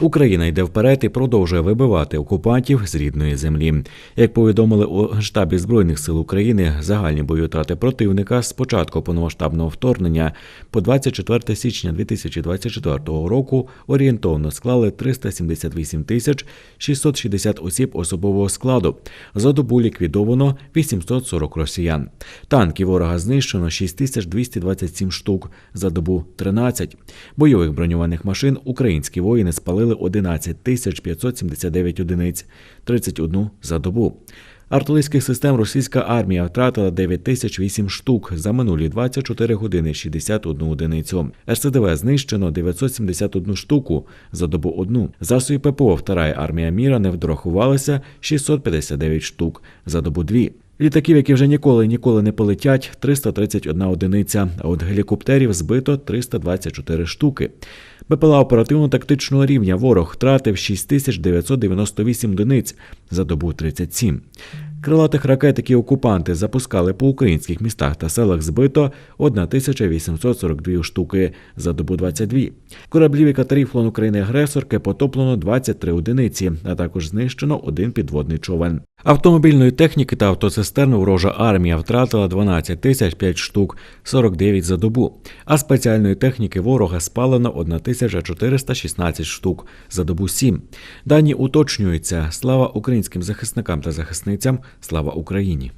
Україна йде вперед і продовжує вибивати окупантів з рідної землі. Як повідомили у штабі збройних сил України, загальні бойові втрати противника з початку повномасштабного вторгнення по 24 січня 2024 року орієнтовно склали 378 тисяч 660 осіб особового складу. За добу ліквідовано 840 росіян. Танків ворога знищено 6227 штук, за добу 13. Бойових броньованих машин українські воїни спалили 11 тисяч 579 одиниць, 31 за добу. Артилерійських систем російська армія втратила 9 тисяч 8 штук за минулі 24 години 61 одиницю. РСДВ знищено 971 штуку за добу одну. Засоби ППО вторая армія міра не вдрахувалася 659 штук за добу дві. Літаків, які вже ніколи ніколи не полетять, 331 одиниця, а от гелікоптерів збито 324 штуки. БПЛА оперативно-тактичного рівня ворог втратив 6998 одиниць за добу 37. Крилатих ракет, які окупанти запускали по українських містах та селах, збито 1842 штуки за добу 22. Кораблів і катерів флон України агресорки потоплено 23 одиниці, а також знищено один підводний човен. Автомобільної техніки та автоцистерн ворожа армія втратила 12 тисяч 5 штук, 49 за добу. А спеціальної техніки ворога спалено 1416 штук за добу 7. Дані уточнюються. Слава українським захисникам та захисницям. Слава Україні!